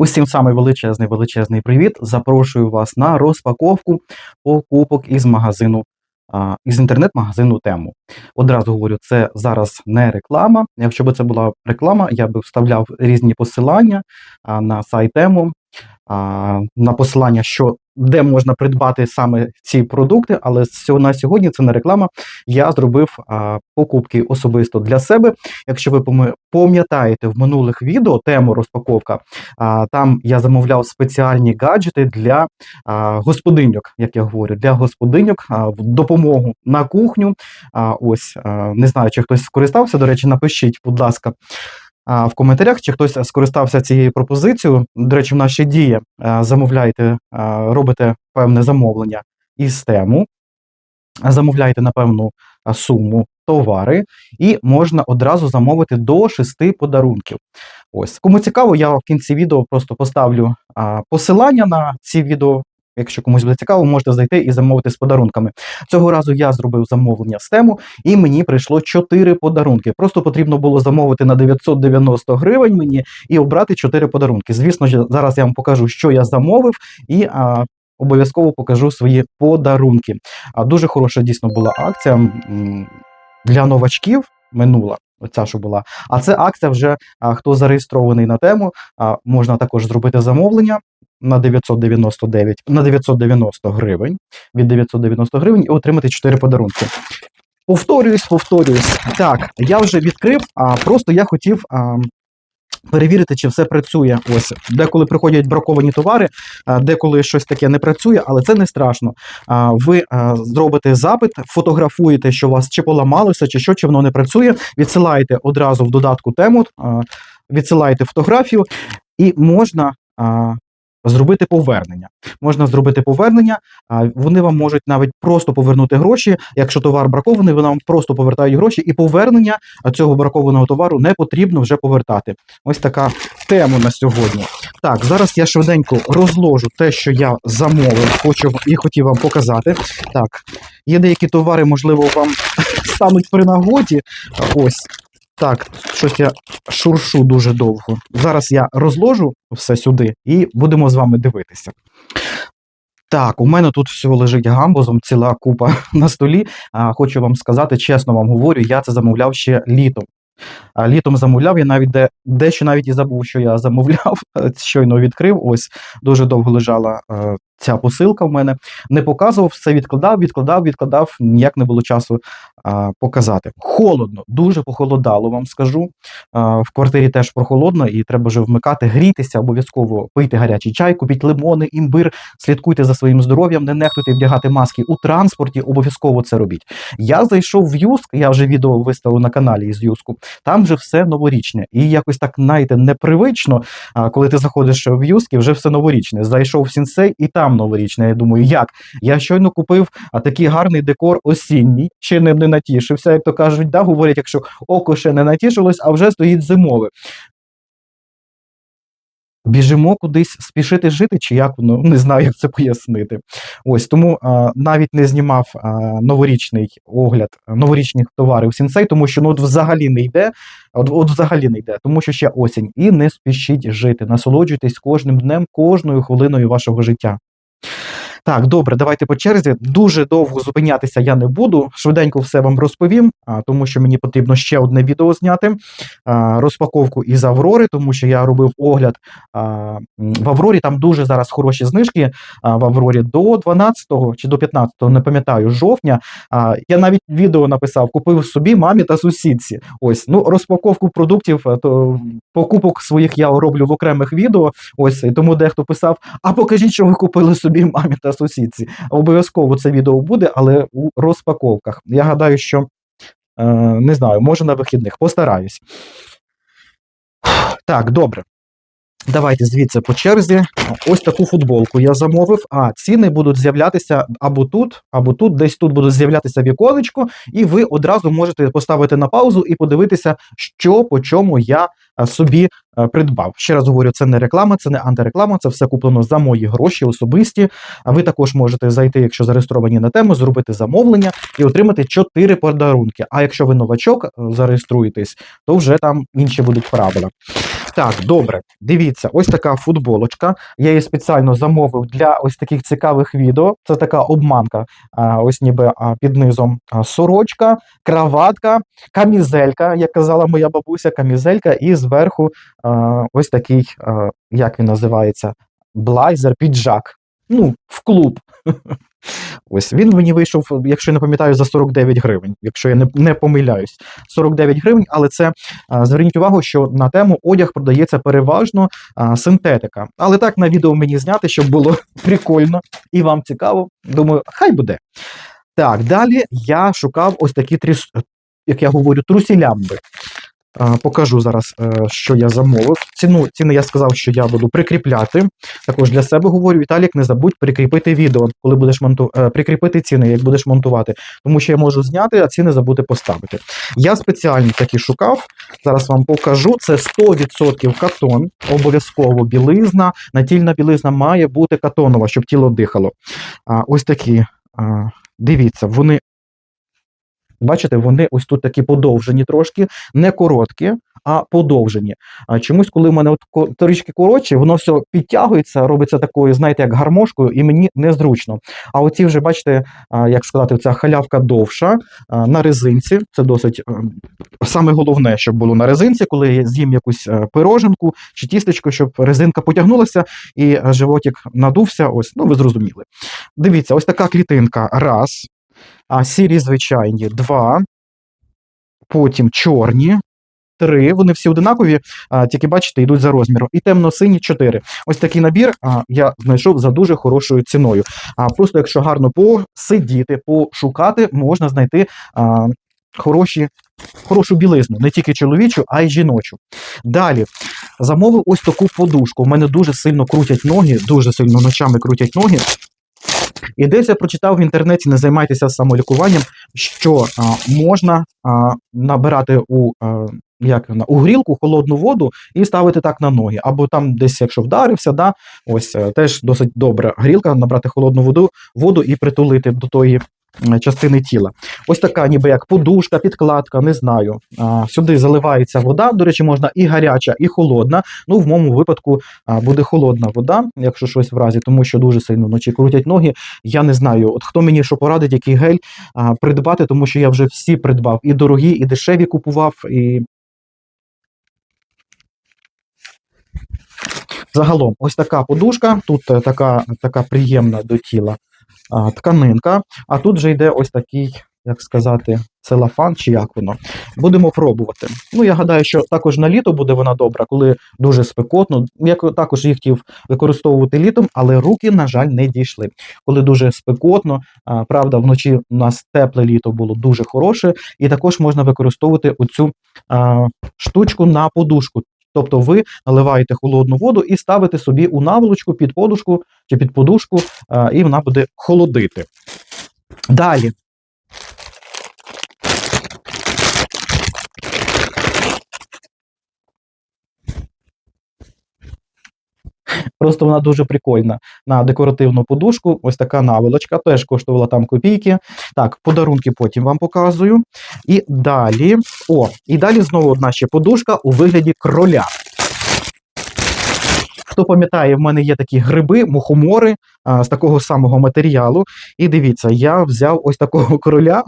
Усім самий величезний величезний привіт. Запрошую вас на розпаковку покупок із магазину, а, із інтернет-магазину тему. Одразу говорю, це зараз не реклама. Якщо б це була реклама, я би вставляв різні посилання на сайт тему, на посилання, що де можна придбати саме ці продукти, але на сьогодні це не реклама. Я зробив а, покупки особисто для себе. Якщо ви пам'ятаєте в минулих відео тему розпаковка, а, там я замовляв спеціальні гаджети для а, господиньок, як я говорю, для господиньок а, в допомогу на кухню. А, ось а, не знаю, чи хтось скористався. До речі, напишіть, будь ласка. В коментарях, чи хтось скористався цією пропозицією. До речі, в ще діє. а, Замовляйте, а, робите певне замовлення із тему, замовляйте на певну суму товари, і можна одразу замовити до шести подарунків. Ось, кому цікаво, я в кінці відео просто поставлю посилання на ці відео. Якщо комусь буде цікаво, можете зайти і замовити з подарунками. Цього разу я зробив замовлення з тему, і мені прийшло 4 подарунки. Просто потрібно було замовити на 990 гривень мені і обрати 4 подарунки. Звісно зараз я вам покажу, що я замовив, і а, обов'язково покажу свої подарунки. А дуже хороша дійсно була акція для новачків минула. Оця, що була. А це акція вже а, хто зареєстрований на тему, а, можна також зробити замовлення на 999, на 990 гривень, від 990 гривень і отримати 4 подарунки. Повторююсь, повторююсь. Так, я вже відкрив, а просто я хотів а, перевірити, чи все працює. Ось деколи приходять браковані товари, деколи щось таке не працює, але це не страшно. Ви зробите запит, фотографуєте, що у вас чи поламалося, чи що, чи воно не працює. Відсилаєте одразу в додатку тему, відсилаєте фотографію, і можна. Зробити повернення. Можна зробити повернення, а вони вам можуть навіть просто повернути гроші. Якщо товар бракований, вони вам просто повертають гроші, і повернення цього бракованого товару не потрібно вже повертати. Ось така тема на сьогодні. Так, зараз я швиденько розложу те, що я замовив, хочу і хотів вам показати. Так, є деякі товари, можливо, вам стануть при нагоді. Ось так, щось я шуршу дуже довго. Зараз я розложу все сюди і будемо з вами дивитися. Так, у мене тут всього лежить гамбузом, ціла купа на столі. А, хочу вам сказати, чесно вам говорю, я це замовляв ще літом. А, літом замовляв, я навіть де, дещо навіть і забув, що я замовляв, щойно відкрив. Ось дуже довго лежала е, ця посилка в мене. Не показував, все відкладав, відкладав, відкладав, ніяк не було часу а, показати. Холодно, дуже похолодало, вам скажу. А, в квартирі теж прохолодно, і треба вже вмикати, грітися, обов'язково пийте гарячий чай, купіть лимони, імбир, слідкуйте за своїм здоров'ям, не нехтуйте вдягати маски у транспорті, обов'язково це робіть. Я зайшов в Юск, я вже відео виставив на каналі із Юску. Там вже все новорічне. І якось так, знаєте, непривично, а, коли ти заходиш в Юск, і вже все новорічне. Зайшов в Сінсей, і там новорічне. Я думаю, як? Я щойно купив такий гарний декор осінній, ще не, не натішився, як то кажуть, да, говорять, якщо око ще не натішилось, а вже стоїть зимове. Біжимо кудись спішити жити, чи як воно не знаю, як це пояснити. Ось тому а, навіть не знімав а, новорічний огляд новорічних товарів Сінсей, тому що ну от взагалі не йде. От, от взагалі не йде, тому що ще осінь. І не спішіть жити. Насолоджуйтесь кожним днем, кожною хвилиною вашого життя. Так, добре, давайте по черзі. Дуже довго зупинятися я не буду. Швиденько все вам розповім, а, тому що мені потрібно ще одне відео зняти. А, розпаковку із Аврори, тому що я робив огляд а, в Аврорі. Там дуже зараз хороші знижки а, в Аврорі до 12 чи до 15, не пам'ятаю, жовтня. А, я навіть відео написав, купив собі мамі та сусідці. Ось, ну розпаковку продуктів, то покупок своїх я роблю в окремих відео. Ось тому дехто писав: а покажіть, що ви купили собі мамі та сусідці. Обов'язково це відео буде, але у розпаковках. Я гадаю, що е, не знаю, може на вихідних. Постараюсь. Так, добре. Давайте звідси по черзі. Ось таку футболку я замовив. А ціни будуть з'являтися або тут, або тут, десь тут будуть з'являтися віконечко, і ви одразу можете поставити на паузу і подивитися, що по чому я е, собі е, придбав. Ще раз говорю, це не реклама, це не антиреклама, це все куплено за мої гроші особисті. А ви також можете зайти, якщо зареєстровані на тему, зробити замовлення і отримати 4 подарунки. А якщо ви новачок е, зареєструєтесь, то вже там інші будуть правила. Так, добре. Дивіться, ось така футболочка. Я її спеціально замовив для ось таких цікавих відео. Це така обманка. Ось ніби під низом сорочка, краватка, камізелька, як казала моя бабуся, камізелька, і зверху ось такий, як він називається, блайзер, піджак. Ну, в клуб. Ось він мені вийшов, якщо я не пам'ятаю, за 49 гривень, якщо я не, не помиляюсь. 49 гривень, але це зверніть увагу, що на тему одяг продається переважно а, синтетика. Але так на відео мені зняти, щоб було прикольно і вам цікаво. Думаю, хай буде. Так, далі я шукав ось такі тріс, як я говорю, трусілямби. А, Покажу зараз, е, що я замовив. Ціну ціни я сказав, що я буду прикріпляти. Також для себе говорю, Віталік, не забудь прикріпити відео, коли будеш монту... е, прикріпити ціни, як будеш монтувати. Тому що я можу зняти, а ціни забути поставити. Я спеціально такі шукав. Зараз вам покажу. Це 100% катон, обов'язково білизна. Натільна білизна має бути катонова, щоб тіло дихало. Ось такі. Дивіться, вони. Бачите, вони ось тут такі подовжені трошки, не короткі, а подовжені. Чомусь, коли в мене от трішки коротші, воно все підтягується, робиться такою, знаєте, як гармошкою, і мені незручно. А оці вже, бачите, як сказати, ця халявка довша на резинці. Це досить е, саме головне, щоб було на резинці, коли я з'їм якусь е, пироженку чи тістечко, щоб резинка потягнулася і е, животик надувся. Ось, ну ви зрозуміли. Дивіться, ось така клітинка. Раз. А сірі звичайні два. Потім чорні. Три, вони всі одинакові, а, тільки бачите, йдуть за розміром. І темно-сині чотири. Ось такий набір а, я знайшов за дуже хорошою ціною. А просто якщо гарно посидіти, пошукати, можна знайти а, хороші, хорошу білизну, не тільки чоловічу, а й жіночу. Далі замовив ось таку подушку. У мене дуже сильно крутять ноги, дуже сильно ночами крутять ноги. І десь я прочитав в інтернеті, не займайтеся самолікуванням, що а, можна а, набирати у, а, як, вона, у грілку холодну воду і ставити так на ноги. Або там десь, якщо вдарився, да, ось е, теж досить добра грілка, набрати холодну воду, воду і притулити до тої частини тіла. Ось така, ніби як подушка, підкладка, не знаю. Сюди заливається вода. До речі, можна і гаряча, і холодна. Ну, в моєму випадку буде холодна вода, якщо щось в разі, тому що дуже сильно вночі крутять ноги. Я не знаю, от хто мені що порадить, який гель придбати, тому що я вже всі придбав і дорогі, і дешеві купував. І... Загалом, ось така подушка, тут е, така, така приємна до тіла тканинка, а тут вже йде ось такий, як сказати, целофан чи як воно. Будемо пробувати. Ну, я гадаю, що також на літо буде вона добра, коли дуже спекотно. Я також їх хотів використовувати літом, але руки, на жаль, не дійшли. Коли дуже спекотно, правда, вночі у нас тепле літо було дуже хороше, і також можна використовувати оцю а, штучку на подушку. Тобто ви наливаєте холодну воду і ставите собі у наволочку під подушку чи під подушку, і вона буде холодити. Далі. Просто вона дуже прикольна. На декоративну подушку, ось така наволочка, теж коштувала там копійки. Так, подарунки потім вам показую. І далі. О, і далі знову одна ще подушка у вигляді кроля. Хто пам'ятає, в мене є такі гриби, мухомори а, з такого самого матеріалу. І дивіться, я взяв ось такого кроля.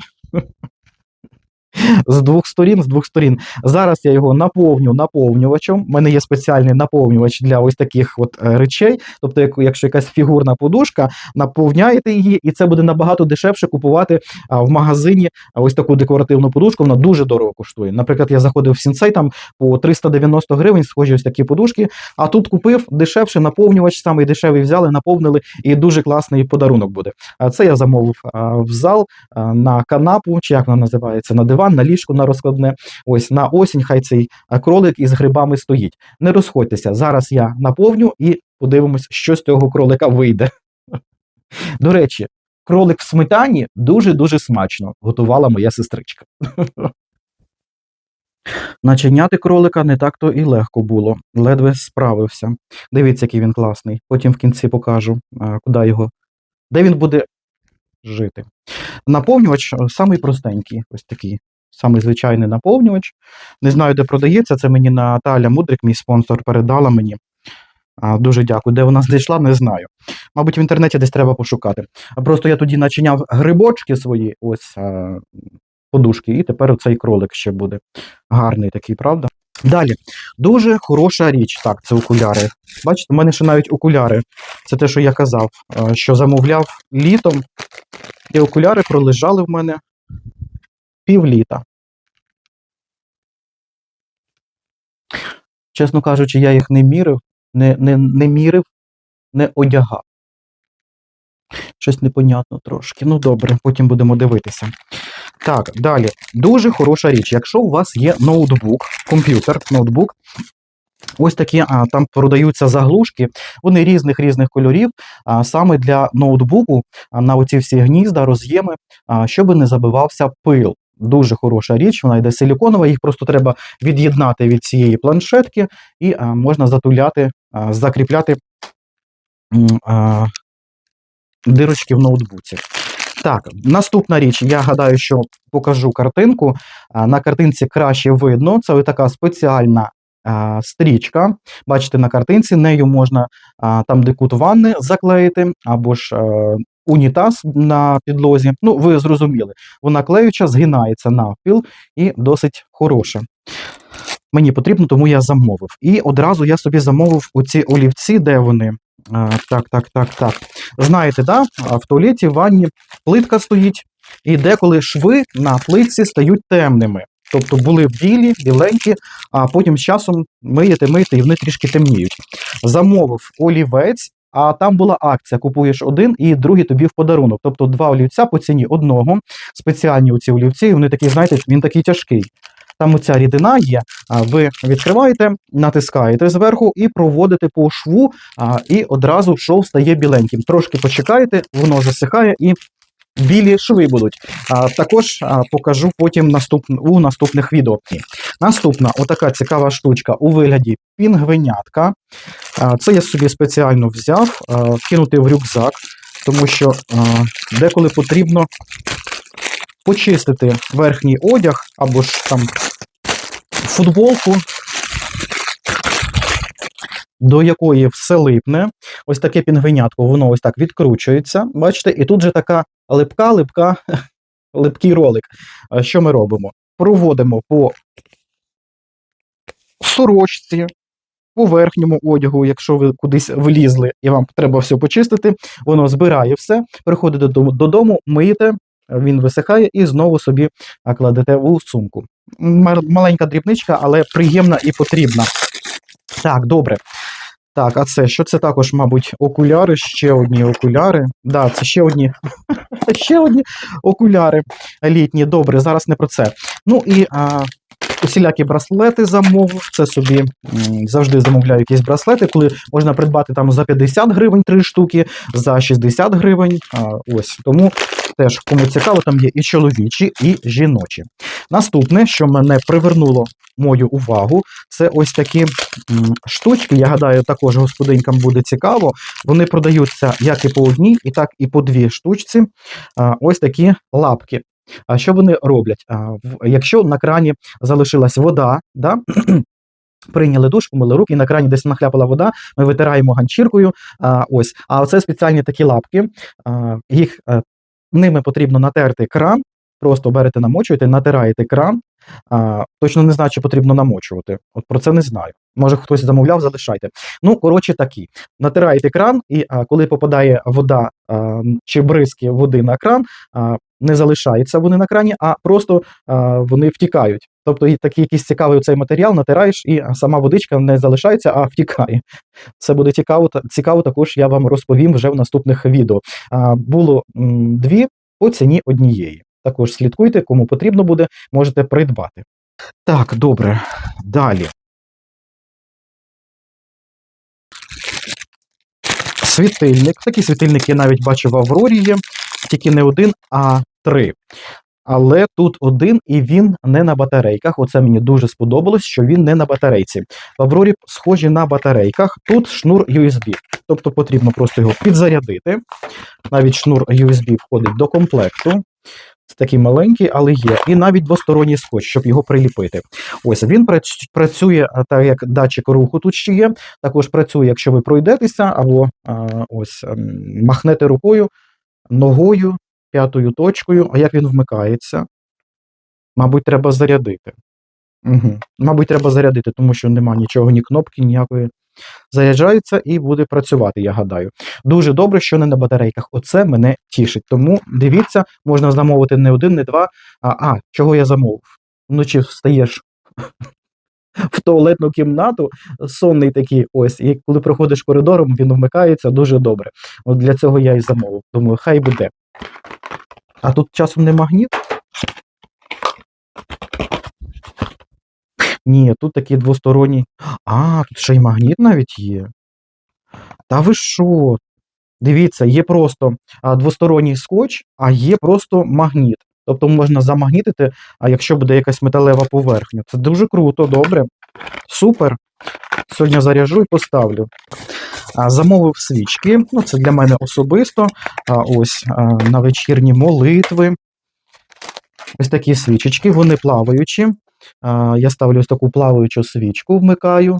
З двох сторін, з двох сторін. Зараз я його наповню наповнювачем. У мене є спеціальний наповнювач для ось таких от е, речей. Тобто, якщо якась фігурна подушка, наповняєте її, і це буде набагато дешевше купувати в магазині ось таку декоративну подушку. Вона дуже дорого коштує. Наприклад, я заходив в Сінсей там по 390 гривень, схожі ось такі подушки. А тут купив дешевше наповнювач, самий дешевий взяли, наповнили, і дуже класний подарунок буде. А це я замовив в зал на канапу, чи як вона називається, на диван, на ліжко на розкладне. Ось на осінь хай цей кролик із грибами стоїть. Не розходьтеся. Зараз я наповню і подивимось, що з цього кролика вийде. До речі, кролик в сметані дуже-дуже смачно готувала моя сестричка. Начиняти кролика не так-то і легко було, ледве справився. Дивіться, який він класний. Потім в кінці покажу, куди його, де він буде жити. Наповнювач е, самий простенький, ось такий. Самий звичайний наповнювач. Не знаю, де продається. Це мені Наталя Мудрик, мій спонсор, передала мені. Дуже дякую. Де вона знайшла, не знаю. Мабуть, в інтернеті десь треба пошукати. Просто я тоді начиняв грибочки свої, ось подушки, і тепер оцей кролик ще буде. Гарний такий, правда? Далі, дуже хороша річ. Так, це окуляри. Бачите, у мене ще навіть окуляри. Це те, що я казав, що замовляв літом, і окуляри пролежали в мене півліта. Чесно кажучи, я їх не мірив, не, не, не мірив, не одягав. Щось непонятно трошки. Ну добре, потім будемо дивитися. Так, далі. Дуже хороша річ. Якщо у вас є ноутбук, комп'ютер, ноутбук, ось такі а, там продаються заглушки, вони різних різних кольорів, а, саме для ноутбуку а, на оці всі гнізда, роз'єми, щоб не забивався пил. Дуже хороша річ, вона йде силіконова, їх просто треба від'єднати від цієї планшетки і а, можна затуляти, а, закріпляти а, дирочки в ноутбуці. Так, наступна річ, я гадаю, що покажу картинку. А, На картинці краще видно. Це ось така спеціальна а, стрічка. Бачите, на картинці нею можна а, там, де кут ванни заклеїти, або ж е, унітаз на підлозі. Ну, ви зрозуміли, вона клеюча, згинається навпіл і досить хороша. Мені потрібно, тому я замовив. І одразу я собі замовив оці олівці, де вони. Так, так, так, так. Знаєте, да? в туалеті, в ванні плитка стоїть, і деколи шви на плитці стають темними. Тобто були білі, біленькі, а потім з часом миєте, миєте, і вони трішки темніють. Замовив олівець, а там була акція: купуєш один і другий тобі в подарунок. Тобто два олівця по ціні одного. Спеціальні оці олівці, вони такі, знаєте, він такий тяжкий. Там оця рідина є, ви відкриваєте, натискаєте зверху і проводите по шву, і одразу шов стає біленьким. Трошки почекаєте, воно засихає і білі шви будуть. А, також а, покажу потім наступ, у наступних відео. Наступна отака цікава штучка у вигляді пінгвинятка. А, це я собі спеціально взяв, а, кинути в рюкзак, тому що а, деколи потрібно почистити верхній одяг або ж там футболку, до якої все липне. Ось таке пінгвинятко, воно ось так відкручується. Бачите, і тут же така липка, липка, липкий ролик. Що ми робимо? Проводимо по сорочці, по верхньому одягу, якщо ви кудись влізли і вам треба все почистити, воно збирає все, приходите додому, додому миєте, він висихає і знову собі кладете у сумку. Маленька дрібничка, але приємна і потрібна. Так, добре. Так, а це що це також, мабуть, окуляри, ще одні окуляри. Да, це ще одні, ще одні окуляри літні. Добре, зараз не про це. Ну і а, усілякі браслети замовив. Це собі завжди замовляю якісь браслети, коли можна придбати там за 50 гривень три штуки, за 60 гривень. А, ось тому теж кому цікаво, там є і чоловічі, і жіночі. Наступне, що мене привернуло мою увагу, це ось такі штучки. Я гадаю, також господинькам буде цікаво. Вони продаються як і по одній, і так і по дві штучці. Ось такі лапки. А що вони роблять? Якщо на крані залишилась вода, да? Прийняли душ, помили руки, на крані десь нахляпала вода, ми витираємо ганчіркою. А, ось. а це спеціальні такі лапки. А, їх е, ними потрібно натерти кран. Просто берете, намочуєте, натираєте кран. А, точно не знаю, чи потрібно намочувати. От про це не знаю. Може, хтось замовляв, залишайте. Ну, коротше, такі. Натираєте кран, і а, коли попадає вода а, чи бризки води на кран, а, не залишаються вони на крані, а просто а, вони втікають. Тобто такий якийсь цікавий цей матеріал натираєш, і сама водичка не залишається, а втікає. Це буде цікаво. Цікаво також я вам розповім вже в наступних відео. А, було м, дві по ціні однієї. Також слідкуйте, кому потрібно буде, можете придбати. Так, добре. Далі. Світильник. Такий світильник я навіть бачив в Аврорі є, тільки не один, а три. Але тут один, і він не на батарейках. Оце мені дуже сподобалось, що він не на батарейці. В Аврорі схожі на батарейках. Тут шнур USB. Тобто потрібно просто його підзарядити. Навіть шнур USB входить до комплекту. Такий маленький, але є. І навіть двосторонній скотч, щоб його приліпити. Ось він працює так, як датчик руху тут ще є. Також працює, якщо ви пройдетеся, або а, ось ем, махнете рукою, ногою, п'ятою точкою. А як він вмикається? Мабуть, треба зарядити. Угу. Мабуть, треба зарядити, тому що нема нічого, ні кнопки, ніякої. Заряджається і буде працювати, я гадаю. Дуже добре, що не на батарейках. Оце мене тішить. Тому дивіться, можна замовити не один, не два. А, а чого я замовив? Вночі встаєш в туалетну кімнату, сонний такий ось, і коли проходиш коридором, він вмикається дуже добре. От для цього я і замовив. Думаю, хай буде. А тут часом не магніт? Ні, тут такий двосторонній. А, тут ще й магніт навіть є. Та ви що? Дивіться, є просто двосторонній скотч, а є просто магніт. Тобто можна замагнітити, а якщо буде якась металева поверхня. Це дуже круто, добре. Супер. Сьогодні заряжу і поставлю. Замовив свічки. Ну, це для мене особисто. Ось на вечірні молитви. Ось такі свічечки, вони плаваючі. Я ставлю ось таку плаваючу свічку, вмикаю.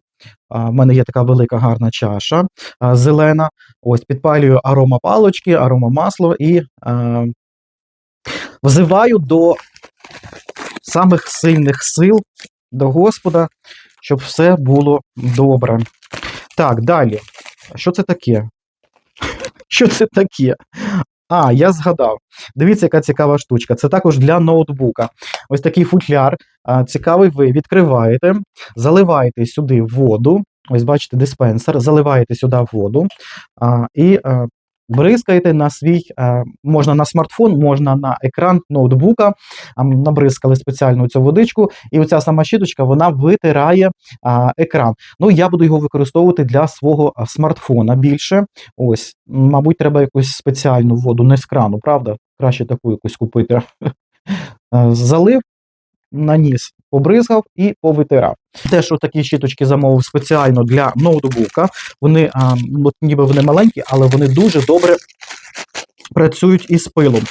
В мене є така велика гарна чаша зелена. Ось підпалюю аромапалочки, аромамасло і взиваю до самих сильних сил, до Господа, щоб все було добре. Так, далі. Що це таке? Що це таке? А, я згадав. Дивіться, яка цікава штучка. Це також для ноутбука. Ось такий футляр. Цікавий, ви відкриваєте, заливаєте сюди воду. Ось бачите, диспенсер, заливаєте сюди воду а, і а, бризкаєте на свій, можна на смартфон, можна на екран ноутбука. Набризкали спеціально цю водичку, і оця сама щіточка вона витирає екран. Ну, я буду його використовувати для свого смартфона більше. Ось, мабуть, треба якусь спеціальну воду, не з крану, правда? Краще таку якусь купити. Е, Залив, наніс, побризгав і повитирав. Теж що такі щіточки замовив спеціально для ноутбука. Вони а, ніби вони маленькі, але вони дуже добре працюють із пилом.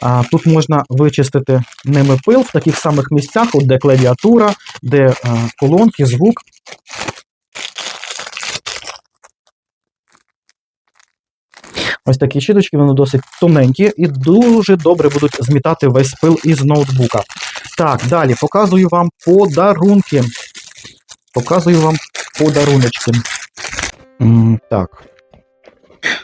А, тут можна вичистити ними пил в таких самих місцях, от де клавіатура, де а, колонки, звук. Ось такі щіточки, вони досить тоненькі і дуже добре будуть змітати весь пил із ноутбука. Так, далі показую вам подарунки. Показую вам подаруночки. М, Так.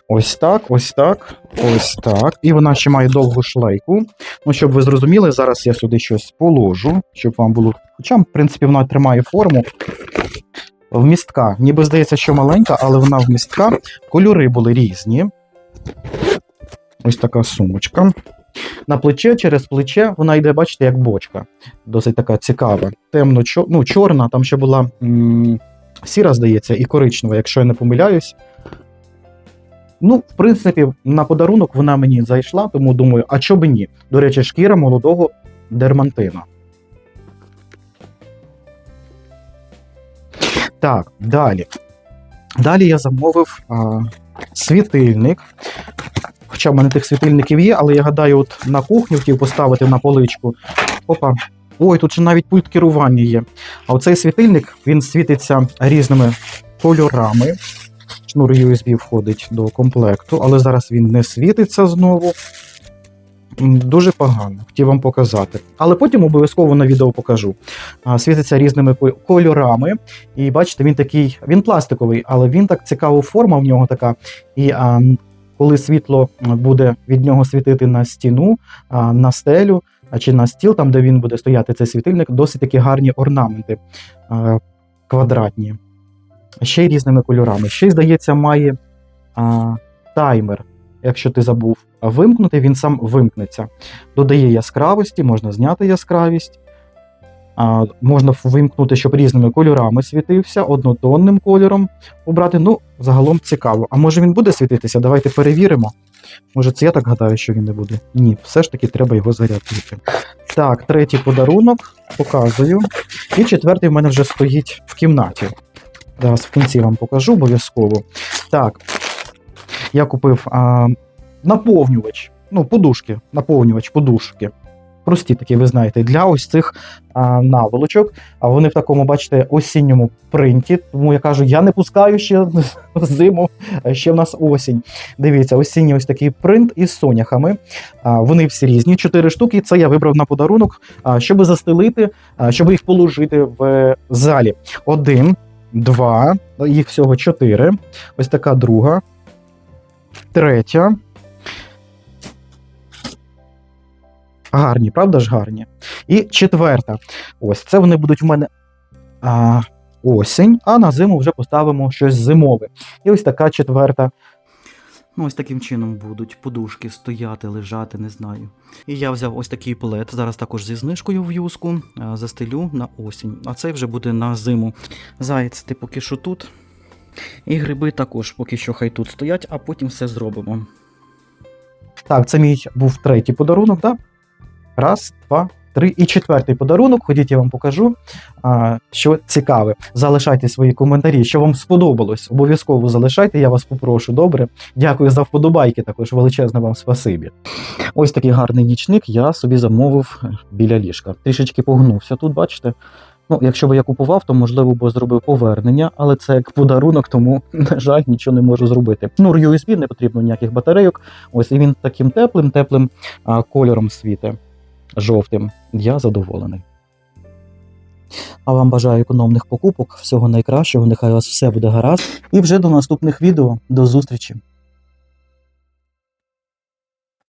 Ось так, ось так, ось так. І вона ще має довгу шлейку. Ну, щоб ви зрозуміли, зараз я сюди щось положу, щоб вам було. Хоча, в принципі, вона тримає форму. Вмістка. Ніби здається, що маленька, але вона вмістка. Кольори були різні. Ось така сумочка. На плече, через плече, вона йде, бачите, як бочка. Досить така цікава. Темно, чор... ну, чорна, там ще була м- сіра, здається, і коричнева, якщо я не помиляюсь. Ну, в принципі, на подарунок вона мені зайшла, тому думаю, а чо би ні? До речі, шкіра молодого дермантина. Так, далі. Далі я замовив а, світильник. Хоча в мене тих світильників є, але я гадаю, от на кухню хотів поставити на поличку. Опа. Ой, тут ще навіть пульт керування є. А оцей світильник він світиться різними кольорами. Шнур USB входить до комплекту, але зараз він не світиться знову. Дуже погано, хотів вам показати. Але потім обов'язково на відео покажу. Світиться різними кольорами. І бачите, він такий, він пластиковий, але він так цікава форма в нього така. І а, коли світло буде від нього світити на стіну, на стелю чи на стіл, там де він буде стояти цей світильник, досить такі гарні орнаменти квадратні. Ще й різними кольорами. Ще здається, має таймер. Якщо ти забув вимкнути, він сам вимкнеться. Додає яскравості, можна зняти яскравість. Можна вимкнути, щоб різними кольорами світився, однотонним кольором обрати. Ну, загалом цікаво. А може він буде світитися? Давайте перевіримо. Може, це я так гадаю, що він не буде. Ні, все ж таки треба його зарядити. Так, третій подарунок показую. І четвертий в мене вже стоїть в кімнаті. Зараз в кінці вам покажу обов'язково. Так, я купив а, наповнювач, ну, подушки, наповнювач, подушки. Прості такі, ви знаєте, для ось цих а, наволочок. А вони в такому, бачите, осінньому принті. Тому я кажу, я не пускаю ще зиму, ще в нас осінь. Дивіться, осінній ось такий принт із соняхами. А, вони всі різні, чотири штуки. Це я вибрав на подарунок, а, щоб застелити, а, щоб їх положити в залі. Один, два, їх всього чотири. Ось така друга, третя. Гарні, правда ж гарні? І четверта. Ось це вони будуть в мене а, осінь, а на зиму вже поставимо щось зимове. І ось така четверта. Ну, ось таким чином будуть подушки стояти, лежати, не знаю. І я взяв ось такий плед, зараз також зі знижкою в юску, застелю на осінь. А цей вже буде на зиму. Заяць ти поки що тут. І гриби також поки що хай тут стоять, а потім все зробимо. Так, це мій був третій подарунок, так? Раз, два, три. І четвертий подарунок. Ходіть, я вам покажу, що цікаве. Залишайте свої коментарі, що вам сподобалось. Обов'язково залишайте, я вас попрошу. Добре. Дякую за вподобайки. Також величезне вам спасибі. Ось такий гарний нічник я собі замовив біля ліжка. Трішечки погнувся тут, бачите. Ну, якщо б я купував, то можливо б зробив повернення, але це як подарунок, тому, на жаль, нічого не можу зробити. Шнур USB, не потрібно ніяких батарейок. Ось і він таким теплим, теплим а, кольором світе, жовтим. Я задоволений. А вам бажаю економних покупок, всього найкращого. Нехай у вас все буде гаразд. І вже до наступних відео. До зустрічі!